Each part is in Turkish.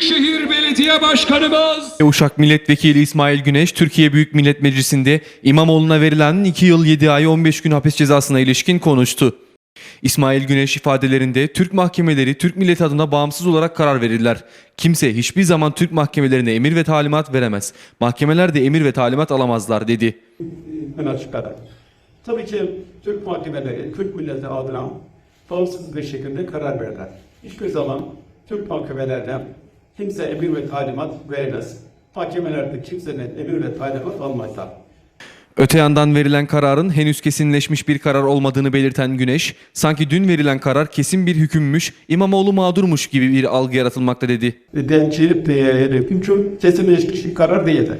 Büyükşehir Belediye Başkanımız Uşak Milletvekili İsmail Güneş, Türkiye Büyük Millet Meclisi'nde İmamoğlu'na verilen 2 yıl 7 ay 15 gün hapis cezasına ilişkin konuştu. İsmail Güneş ifadelerinde Türk mahkemeleri Türk milleti adına bağımsız olarak karar verirler. Kimse hiçbir zaman Türk mahkemelerine emir ve talimat veremez. Mahkemeler de emir ve talimat alamazlar dedi. en açık kadar. Tabii ki Türk mahkemeleri, Türk milleti adına bağımsız bir şekilde karar verirler. Hiçbir zaman Türk mahkemelerine kimse emir ve talimat veremez. Mahkemelerde kimsenin emir ve talimat almazlar. Öte yandan verilen kararın henüz kesinleşmiş bir karar olmadığını belirten Güneş, sanki dün verilen karar kesin bir hükümmüş, İmamoğlu mağdurmuş gibi bir algı yaratılmakta dedi. Denci hüküm kesinleşmiş bir karar değildir.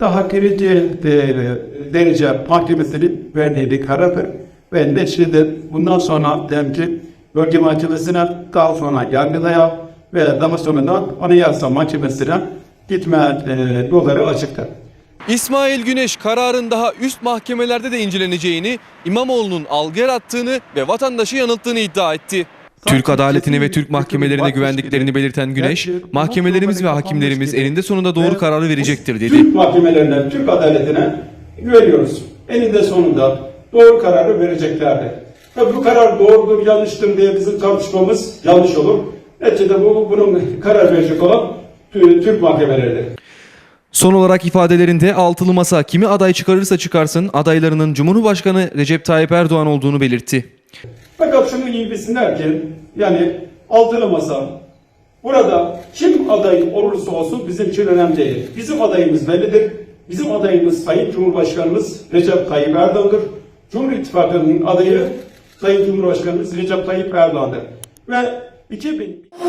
Daha birinci de- derece mahkemesinin verdiği bir karardır. Ve neticede bundan sonra demci bölge mahkemesine daha sonra yargılaya ve daha sonra anayasa mahkemesine gitme e, yolları açıktır. İsmail Güneş kararın daha üst mahkemelerde de inceleneceğini, İmamoğlu'nun algı yarattığını ve vatandaşı yanılttığını iddia etti. Türk adaletine ve Türk mahkemelerine güvendiklerini belirten Güneş, mahkemelerimiz ve hakimlerimiz eninde sonunda doğru kararı verecektir dedi. Türk mahkemelerine, Türk adaletine güveniyoruz. Eninde sonunda doğru kararı vereceklerdir. Tabii bu karar doğrudur, yanlıştır diye bizim tartışmamız yanlış olur. Neticede bu, bunun karar verecek olan Tü- Türk mahkemeleridir. Son olarak ifadelerinde altılı masa kimi aday çıkarırsa çıkarsın adaylarının Cumhurbaşkanı Recep Tayyip Erdoğan olduğunu belirtti. Fakat şunu iyi bilsinler ki yani altılı masa burada kim aday olursa olsun bizim için önemli değil. Bizim adayımız bellidir. Bizim adayımız Sayın Cumhurbaşkanımız Recep Tayyip Erdoğan'dır. Cumhur İttifakı'nın adayı Sayın Cumhurbaşkanımız Recep Tayyip Erdoğan'dır. Ve 2000